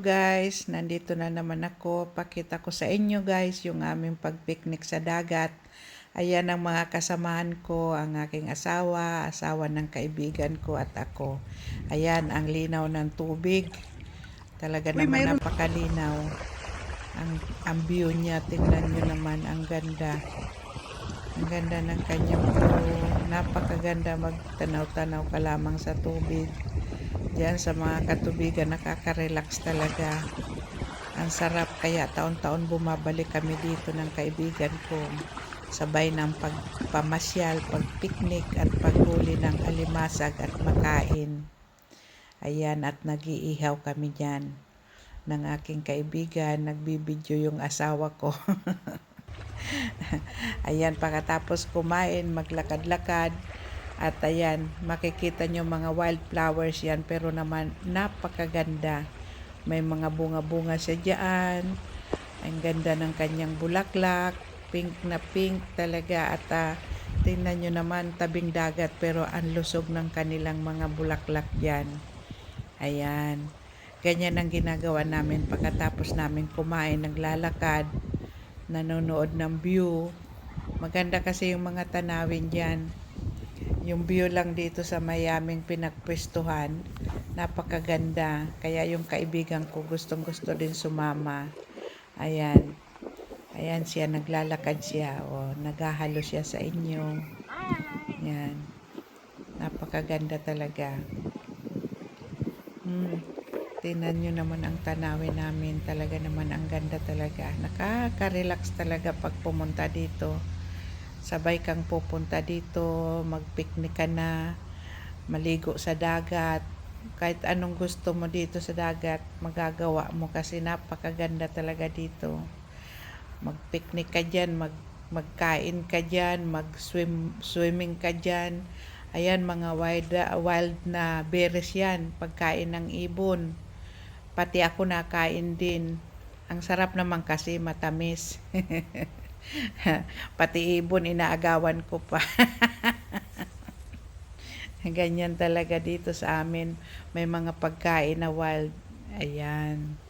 guys, nandito na naman ako. Pakita ko sa inyo guys yung aming pagpiknik sa dagat. Ayan ang mga kasamahan ko, ang aking asawa, asawa ng kaibigan ko at ako. Ayan ang linaw ng tubig. Talaga Uy, naman mayroon- napakalinaw. Ang, ang view niya, tingnan nyo naman, ang ganda. Ang ganda ng kanyang view. Napakaganda magtanaw-tanaw ka lamang sa tubig. Diyan sa mga katubigan, nakaka-relax talaga. Ang sarap, kaya taon-taon bumabalik kami dito ng kaibigan ko. Sabay ng pagpamasyal, pagpiknik at paghuli ng alimasag at makain. Ayan, at nag-iihaw kami dyan ng aking kaibigan. Nagbibidyo yung asawa ko. ayan, pagkatapos kumain, maglakad-lakad. At ayan, makikita nyo mga wildflowers yan, pero naman napakaganda. May mga bunga-bunga siya dyan. Ang ganda ng kanyang bulaklak. Pink na pink talaga. At ah, tingnan nyo naman, tabing dagat, pero ang lusog ng kanilang mga bulaklak dyan. Ayan. Ganyan ang ginagawa namin pagkatapos namin kumain, naglalakad, nanonood ng view. Maganda kasi yung mga tanawin dyan. Yung view lang dito sa mayaming pinagpwestuhan, napakaganda. Kaya yung kaibigan ko gustong gusto din sumama. Ayan. Ayan siya, naglalakad siya. O, naghahalo siya sa inyo. Yan. Napakaganda talaga. Hmm. Tingnan nyo naman ang tanawin namin. Talaga naman ang ganda talaga. Nakaka-relax talaga pag pumunta dito. Sabay kang pupunta dito, magpiknik ka na, maligo sa dagat. Kahit anong gusto mo dito sa dagat, magagawa mo kasi napakaganda talaga dito. Magpiknik ka dyan, mag, magkain ka dyan, mag-swim, swimming ka dyan. Ayan, mga wild, wild na berries yan, pagkain ng ibon. Pati ako nakain din. Ang sarap naman kasi matamis. Pati ibon inaagawan ko pa. Ganyan talaga dito sa amin. May mga pagkain na wild. Ayan.